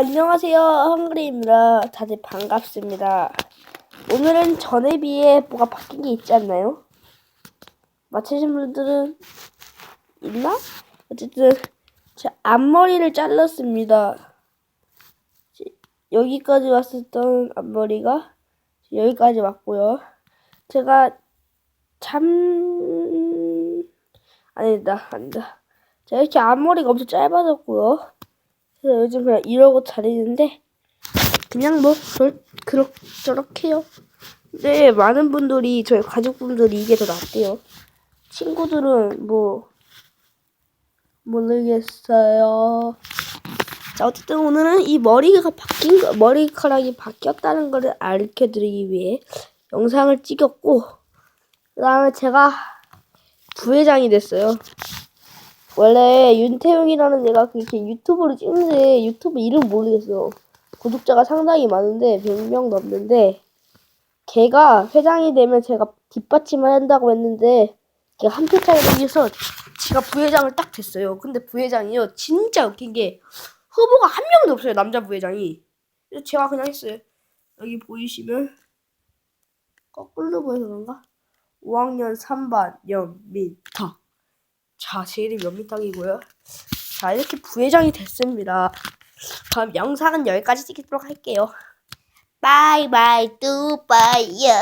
안녕하세요. 헝그리입니다. 다들 반갑습니다. 오늘은 전에 비해 뭐가 바뀐 게 있지 않나요? 맞히신 분들은 있나? 어쨌든 제 앞머리를 잘랐습니다. 여기까지 왔었던 앞머리가 여기까지 왔고요. 제가 참 아니다 아니다. 제가 이렇게 앞머리가 엄청 짧아졌고요. 그래서 요즘 그냥 이러고 다니는데 그냥 뭐 그럴 그럭 저럭 해요. 네 많은 분들이 저희 가족분들이 이게 더 낫대요. 친구들은 뭐 모르겠어요. 자 어쨌든 오늘은 이 머리가 바뀐 거, 머리카락이 바뀌었다는 것을 알려드리기 위해 영상을 찍었고 그 다음에 제가 부회장이 됐어요. 원래 윤태용이라는 애가 그렇게 유튜브를 찍는데 유튜브 이름 모르겠어. 구독자가 상당히 많은데 100명 넘는데 걔가 회장이 되면 제가 뒷받침을 한다고 했는데 걔가 한 표 차이로 이겨서 제가 부회장을 딱 됐어요. 근데 부회장이요 진짜 웃긴 게 후보가 한 명도 없어요. 남자 부회장이. 그래서 제가 그냥 했어요. 여기 보이시면 거꾸로 보여서 그런가? 5학년 3반 연민탁. 자, 제 이름이 연민탁이고요. 자, 이렇게 부회장이 됐습니다. 그럼 영상은 여기까지 찍도록 할게요. 바이바이 뚜빠이요.